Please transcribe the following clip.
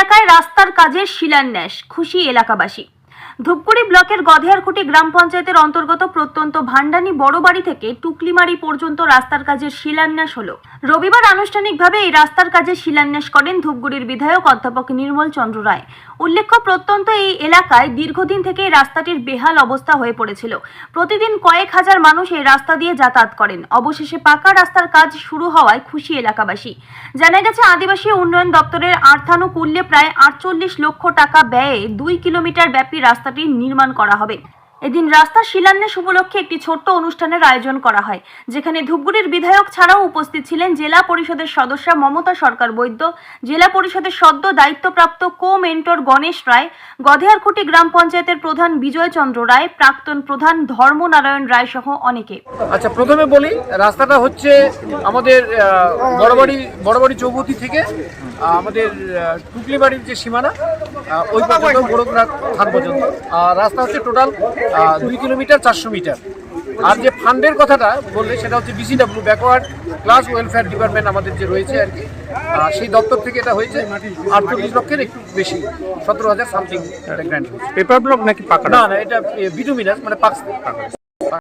এলাকায় রাস্তার কাজের শিলান্যাস খুশি এলাকাবাসী। ধূপগুড়ি ব্লকের গধেয়ারকুটি গ্রাম পঞ্চায়েতের অন্তর্গত প্রত্যন্ত ভান্ডানি বড়বাড়ি থেকে টুকলিমারি পর্যন্ত রাস্তার কাজের শিলান্যাস হলো। রবিবার আনুষ্ঠানিকভাবে এই রাস্তার কাজের শিলান্যাস করেন ধূপগুড়ির বিধায়ক অধ্যাপক নির্মল চন্দ্র রায়। উল্লেখ্য, প্রত্যন্ত এই এলাকায় দীর্ঘদিন থেকে রাস্তাটির বেহাল অবস্থা হয়ে পড়েছিল। প্রতিদিন কয়েক হাজার মানুষ এই রাস্তা দিয়ে যাতায়াত করেন। অবশেষে পাকা রাস্তার কাজ শুরু হওয়ায় খুশি এলাকাবাসী। জানা গেছে, আদিবাসী উন্নয়ন দপ্তরের আর্থানুকূল্যে প্রায় আটচল্লিশ লক্ষ টাকা ব্যয়ে দুই কিলোমিটার ব্যাপী রাস্তাটি নির্মাণ করা হবে। এদিন রাস্তা শিলান্যাস উপলক্ষে একটি ছোট্ট অনুষ্ঠানের আয়োজন করা হয় যেখানে ধূপগুড়ির বিধায়ক ছাড়াও উপস্থিত ছিলেন জেলা পরিষদের সদস্য মমতা সরকার বৈদ্য জেলা পরিষদের সদ্য দায়িত্বপ্রাপ্ত কো মেন্টর গণেশ রায় গধেয়ারকুটি গ্রাম পঞ্চায়েতের প্রধান বিজয় চন্দ্র রায় প্রাক্তন প্রধান ধর্মনারায়ণ রায় সহ অনেকে। আচ্ছা প্রথমে বলি রাস্তাটা হচ্ছে আমাদের বড়বাড়ি বড়বাড়ি চৌপতি থেকে আমাদের আহ, টুকলিবাড়ির যে সীমানা ওই পর্যন্ত গোরখনাথ থান পর্যন্ত। আর রাস্তা হচ্ছে টোটাল দুই কিলোমিটার চারশো মিটার। আর যে ফান্ডের কথাটা বললে সেটা হচ্ছে BCW backward class welfare department আমাদের যে রয়েছে আর কি সেই দপ্তর থেকে এটা হয়েছে। আটচল্লিশ লক্ষের একটু বেশি সতেরো হাজার সামথিং পেপার ব্লক নাকি পাকা? না না এটা বিটুমিনাস মানে পাঁচ